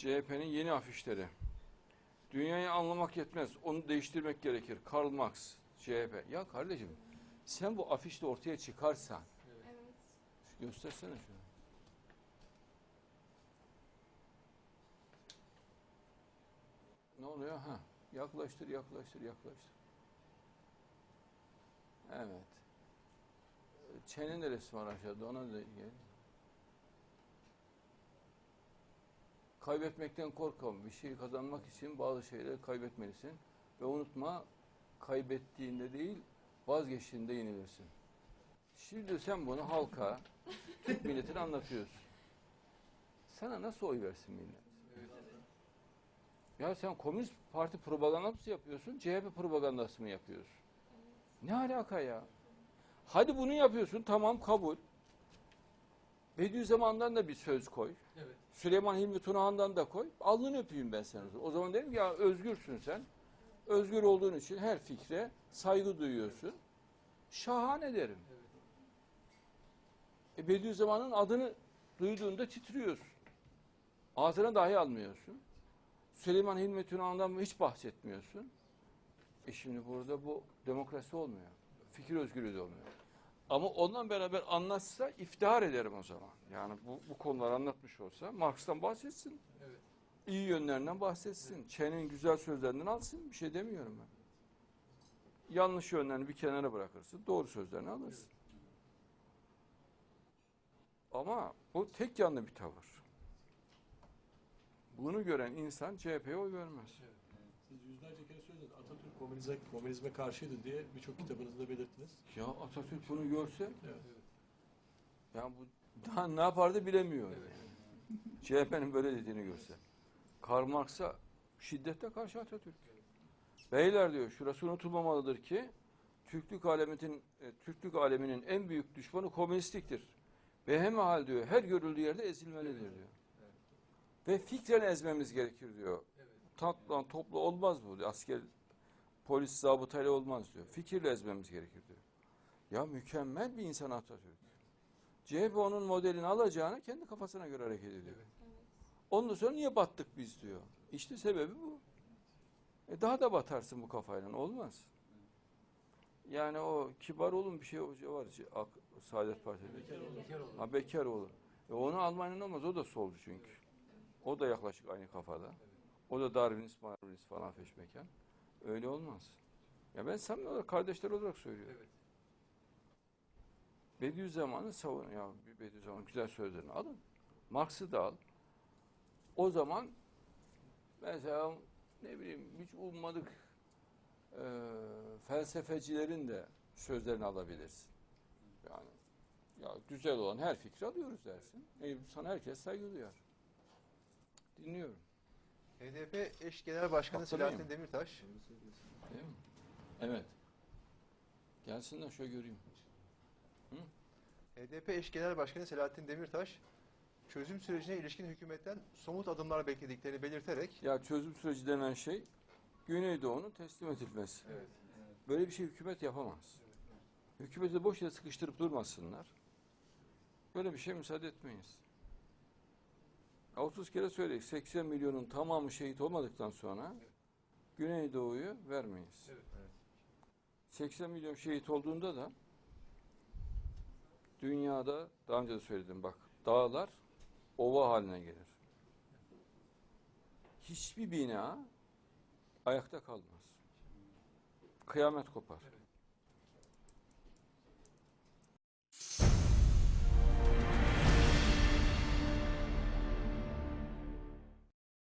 CHP'nin yeni afişleri. Dünyayı anlamak yetmez. Onu değiştirmek gerekir. Karl Marx, CHP. Ya kardeşim sen bu afişte ortaya çıkarsan Evet. göstersene şunu. Ne oluyor? Ha. Yaklaştır, yaklaştır, yaklaştır. Evet. Çenin de resmi var aşağıda. Ona da gel. Kaybetmekten korkma. Bir şeyi kazanmak için bazı şeyleri kaybetmelisin. Ve unutma kaybettiğinde değil vazgeçtiğinde yenilirsin. Şimdi sen bunu halka, Türk milletine anlatıyorsun. Sana nasıl oy versin millet? Ya sen Komünist Parti propagandası yapıyorsun, CHP propagandası mı yapıyorsun? Ne alaka ya? Hadi bunu yapıyorsun, tamam kabul. Bediüzzaman'dan da bir söz koy. Evet. Süleyman Hilmi Tunahan'dan da koy. Alnını öpeyim ben sana. O zaman derim ya özgürsün sen. Özgür olduğun için her fikre saygı duyuyorsun. Şahane derim. Evet. E Bediüzzaman'ın adını duyduğunda titriyorsun. Ağzına dahi almıyorsun. Süleyman Hilmi Tunahan'dan hiç bahsetmiyorsun. E şimdi burada bu demokrasi olmuyor. Fikir özgürlüğü de olmuyor. Ama ondan beraber anlatsa iftihar ederim o zaman. Yani bu, bu konuları anlatmış olsa Marx'tan bahsetsin. Evet. iyi yönlerinden bahsetsin. Çenin güzel sözlerinden alsın. Bir şey demiyorum ben. Yanlış yönlerini bir kenara bırakırsın. Doğru sözlerini alırsın. Ama bu tek yanlı bir tavır. Bunu gören insan CHP'ye oy vermez. Siz yüzlerce kere söylediniz. Atatürk komünizme, komünizme karşıydı diye birçok kitabınızda belirttiniz. Ya Atatürk bunu görse Evet. ya bu daha ne yapardı bilemiyor. CHP'nin böyle dediğini görse. Karl Marx'a şiddetle karşı Atatürk. Beyler diyor şurası unutulmamalıdır ki Türklük aleminin e, Türklük aleminin en büyük düşmanı komünistliktir. Ve hem hal diyor her görüldüğü yerde ezilmelidir diyor. Evet. Ve fikren ezmemiz gerekir diyor. Tatlan toplu olmaz bu. diyor. Asker polis zabıtayla olmaz diyor. Fikirle ezmemiz gerekir diyor. Ya mükemmel bir insan Atatürk. CHP onun modelini alacağını kendi kafasına göre hareket ediyor. Evet. Ondan sonra niye battık biz diyor. İşte sebebi bu. E daha da batarsın bu kafayla. Olmaz. Yani o kibar olun bir şey var. Ak- Saadet Partisi'nde. Bekar oldu. Ha bekar olur. E onu Almanya'nın olmaz. O da solcu çünkü. O da yaklaşık aynı kafada. O da Darwinist, Marwinist falan feşmeken. Öyle olmaz. Ya ben samimi olarak kardeşler olarak söylüyorum. Evet. Bediüzzaman'ı savun. Ya Bediüzzaman'ın güzel sözlerini alın. Marx'ı da al. O zaman mesela ne bileyim hiç ummadık e, felsefecilerin de sözlerini alabilirsin. Yani ya güzel olan her fikri alıyoruz dersin. E, sana herkes saygı duyar. Dinliyorum. HDP eş genel başkanı Hatırlayayım. Selahattin Demirtaş, Değil mi? Evet. Gelsinler şöyle göreyim. HDP eş genel başkanı Selahattin Demirtaş, çözüm sürecine ilişkin hükümetten somut adımlar beklediklerini belirterek, Ya çözüm süreci denen şey Güneydoğu'nun teslim edilmesi. Evet. Böyle bir şey hükümet yapamaz. Hükümeti boş yere sıkıştırıp durmasınlar. Böyle bir şey müsaade etmeyiz. 30 kere söyledik. 80 milyonun tamamı şehit olmadıktan sonra Güneydoğu'yu vermeyiz. Evet. 80 milyon şehit olduğunda da dünyada daha önce de söyledim bak dağlar ova haline gelir. Hiçbir bina ayakta kalmaz. Kıyamet kopar.